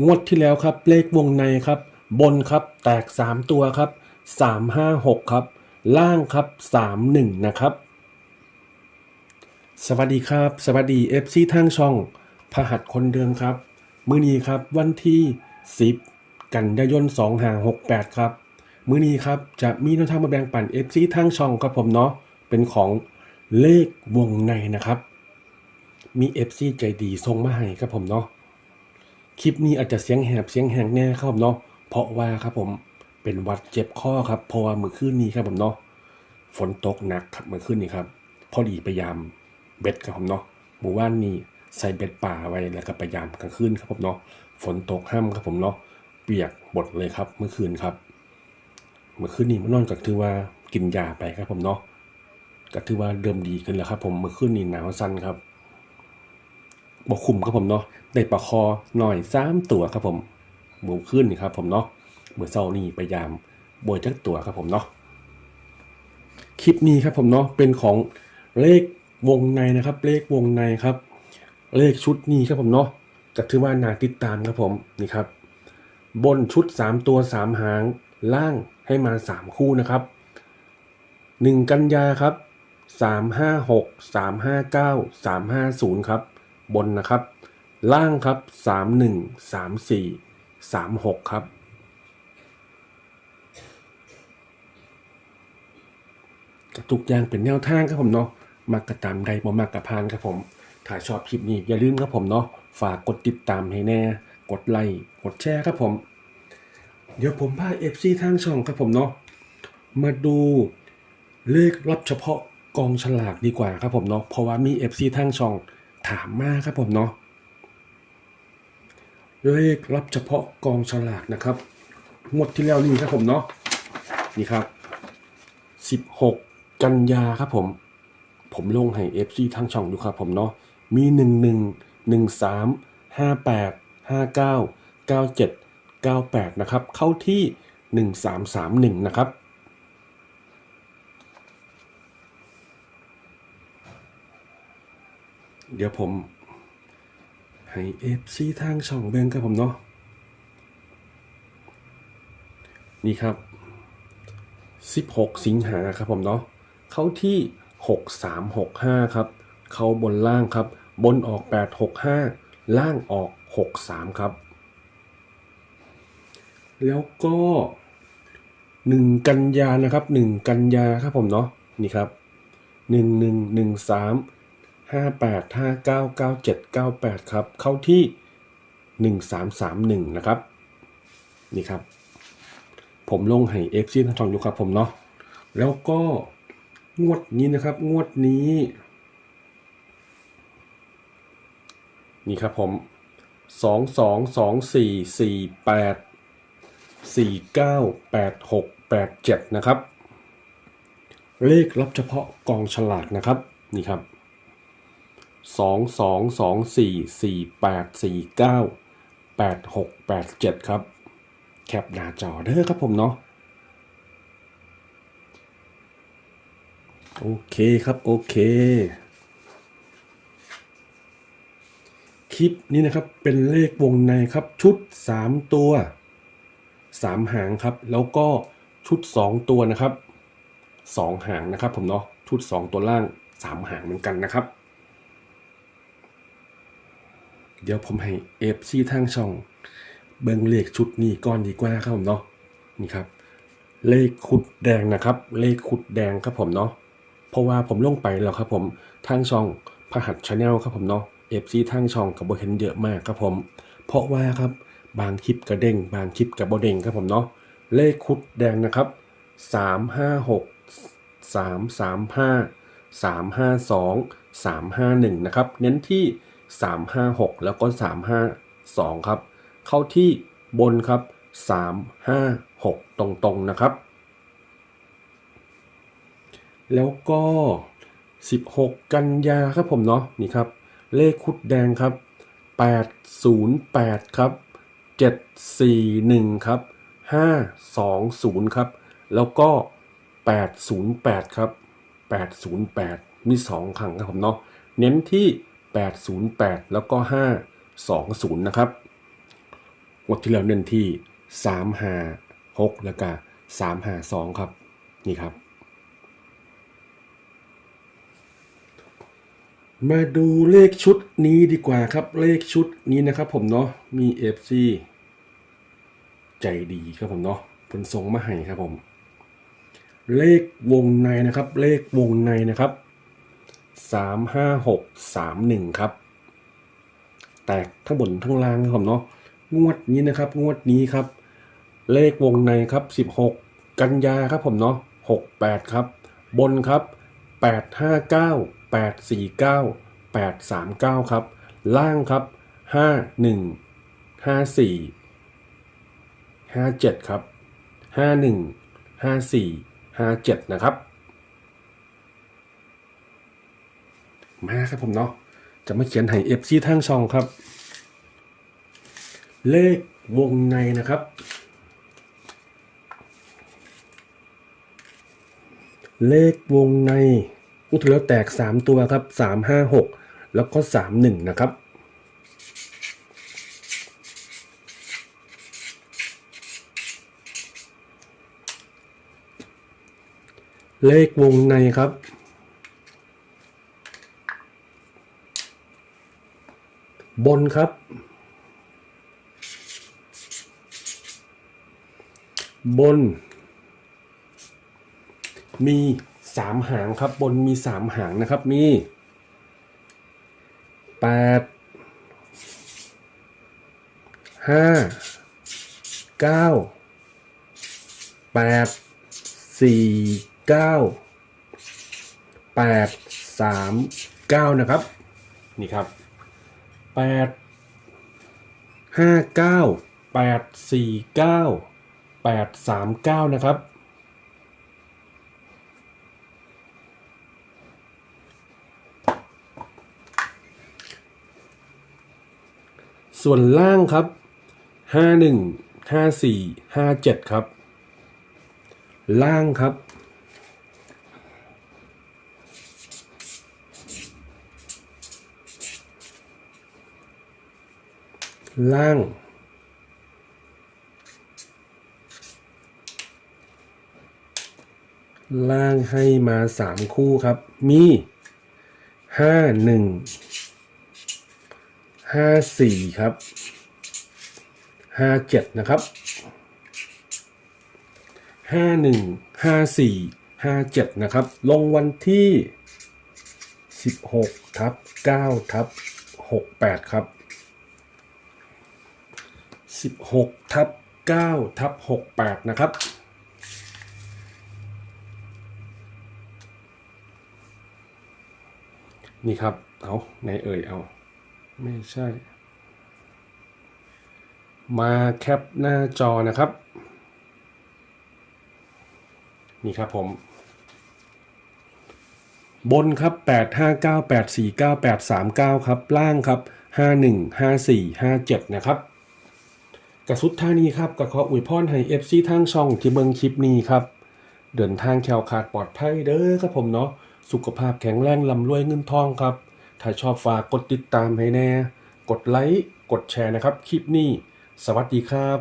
งวดที่แล้วครับเลขวงในครับ บนครับแตก 3 ตัวครับ 3 5 6 ครับ ล่างครับ 3 1 นะครับ สวัสดีครับ สวัสดี FC ทางช่องพหัสคนเดิมครับ มื้อนี้ครับวันที่ 10 กันยายน2568 ครับ มื้อนี้ครับจะมีแนวทางมาแบ่งปัน FC ทางช่องครับผมเนาะเป็นของเลขวงในนะครับ มี FC ใจดีส่งมาให้ครับผมเนาะ คลิปนี้อาจจะเสียงแหบเสียงแหงแน่ครับผมเนาะเพราะว่าครับผมเป็นวัดเจ็บคอครับเพราะว่าเมื่อคืนนี้ครับผมเนาะฝนตกหนักครับเมื่อคืนนี้ครับ พอดีพยายามเบ็ดครับผมเนาะหมู่บ้านนี้ใส่เบ็ดป่าไว้แล้วก็พยายามกลางคืนครับผมเนาะฝนตกห้ามครับผมเนาะเปียกหมดเลยครับเมื่อคืนครับ เมื่อคืนนี้มานอนก็ถือว่ากินยาไปครับผมเนาะก็ถือว่าเริ่มดีขึ้นแล้วครับ ผมเมื่อคืนนี้หนาวสั้นครับ บกคุมครับผมเนาะได้ปลาคอหน่อยสามตัวครับผมหมูขึ้นนะครับผมเนาะเมื่อเช้านี้พยายามโบยจักตัวครับผมเนาะคลิปนี้ครับผมเนาะเป็นของเลขวงในนะครับ เลขวงในครับ เลขชุดนี้ครับผมเนาะก็ถือว่านาติดตามครับผมนี่ครับ บนชุด 3 ตัว 3 หาง ล่างให้มา 3 คู่นะครับ 1 กันยาครับ 356 359 350 ครับ บนนะครับ ล่างครับ 31 34 36 ครับ กระตุกยางเป็นแนวทางครับผมเนาะมากกระตามใดบ่มากกระพานครับผม ถ้าชอบคลิปนี้อย่าลืมครับผมเนาะฝากกดติดตามให้แน่ กดไลค์กดแชร์ครับผม เดี๋ยวผมพา FC ทางช่องครับผมเนาะมาดูเลขรับเฉพาะกองฉลากดีกว่าครับผมเนาะเพราะว่ามี FC ทางช่อง ถามมาครับผมเนาะเลขรับเฉพาะกองฉลากนะครับงวดที่แล้วนี่ครับผมเนาะนี่ครับ 16 กันยาครับผม ผมลงให้ FC ทางช่องดูครับผมเนาะมี 11 13 58 59 97 98 นะครับ เข้าที่ 1331 นะครับ เดี๋ยวผมให้ FC ทางช่องเบงครับผมเนาะนี่ครับ 16 สิงหาครับผมเนาะเข้าที่ 6365 ครับ เข้าบนล่างครับ บนออก 865 ล่างออก 63 ครับ แล้วก็ 1 กันยานะครับ 1 กันยาครับผมเนาะนี่ครับ 1113 58 59 97 98 ครับ เข้าที่ 1331 นะครับ นี่ครับ ผมลงให้ FC ทางช่องอยู่ครับผมเนาะแล้วก็งวดนี้นะครับ งวดนี้ นี่ครับผมสองสองสองสี่สี่แปดสี่เก้าแปดหกแปดเจ็ดนะครับ เลขรับเฉพาะกองฉลากนะครับ นี่ครับ สองสองสองสี่สี่แปดสี่เก้าแปดหกแปดเจ็ดครับ แคปหน้าจอเด้อครับผมเนาะโอเคครับ โอเค คลิปนี้นะครับเป็นเลขวงในครับชุด 3 ตัว 3 หางครับ แล้วก็ชุด 2 ตัวนะครับ 2 หางนะครับผมเนาะชุด 2 ตัวล่าง 3 หางเหมือนกันนะครับ เดี๋ยวผมให้เอฟซีทางช่อง เบิ่งเลขชุดนี้ก่อนดีกว่าครับผมเนาะนี่ครับ เลขขุดแดงนะครับ เลขขุดแดงครับผมเนาะเพราะว่าผมลงไปแล้วครับผมทางช่องพหัสชาแนลครับผมเนาะเอฟซีทางช่องกับบเห็นเยอะมากครับผม เพราะว่าครับบางคลิปกระเด้งบางคลิปกับบเด้งครับผมเนาะเลขขุดแดงนะครับสามห้าหกสามสามห้าสามห้าสองสามห้าหนึ่งนะครับ เน้นที่ สามห้าหกแล้วก็สามห้าสองครับ เข้าที่บนครับ 3 5 6 ตรงๆนะครับ แล้วก็ 16 กันยาครับผมเนาะนี่ครับ เลขคุดแดงครับ 808 ครับ 741 ครับ 520 ครับ แล้วก็ 808 ครับ 808 มี2ครั้งครับผมเนาะ เน้นที่ 808 แล้วก็ 520 นะครับงวดที่แล้วเน้นที่สามหาหกแล้วก็สามหาสองครับ นี่ครับ มาดูเลขชุดนี้ดีกว่าครับ เลขชุดนี้นะครับผมเนาะ มี FC ใจดีครับผมเนาะผลทรงมาให้ครับผม เลขวงในนะครับ เลขวงในนะครับ สามห้าหกสามหนึ่งครับ แตกทั้งบนทั้งล่างครับผมเนาะงวดนี้นะครับ งวดนี้ครับ เลขวงในครับสิบหกกันยาครับผมเนาะหกแปดครับ บนครับแปดห้าเก้าแปดสี่เก้าแปดสามเก้าครับ ล่างครับห้าหนึ่งห้าสี่ห้าเจ็ดครับห้าหนึ่งห้าสี่ห้าเจ็ดนะครับ มาครับผมเนาะจะมาเขียนให้เอฟซีทางช่องครับ เลขวงในนะครับ เลขวงในอุทแล้วแตก 3 ตัวครับ 3 5 6 แล้วก็ 3 1 นะครับเลขวงในครับ บนครับ บน มีสามหางครับ บนมีสามหางนะครับ มีแปดห้าเก้าแปดสี่เก้าแปดสามเก้านะครับ นี่ครับ แปดห้าเก้าแปดสี่เก้าแปดสามเก้านะครับ ส่วนล่างครับห้าหนึ่งห้าสี่ห้าเจ็ดครับ ล่างครับ ล่าง ล่างให้มาสามคู่ครับ มีห้าหนึ่งห้าสี่ครับห้าเจ็ดนะครับห้าหนึ่งห้าสี่ห้าเจ็ดนะครับ ลงวันที่สิบหกทับเก้าทับหกแปดครับ สิบหกทับเก้าทับหกแปดนะครับ นี่ครับ เอาไหนเอ่ยเอา ไม่ใช่ มาแคปหน้าจอนะครับ นี่ครับผมบนครับ 8 5 9 8 4 9 8 3 9 ครับ ล่างครับ 5 1 5 4 5 7 นะครับ กระสุดท่านี้ครับก็ขออวยพรให้ FC ทางช่องที่เบิ่งคลิปนี้ครับ เดินทางแคล้วขาดปลอดภัยเด้อครับผมเนาะสุขภาพแข็งแรงลำรวยเงินทองครับ ถ้าชอบฝากกดติดตามให้แน่ กดไลค์ กดแชร์นะครับ คลิปนี้ สวัสดีครับ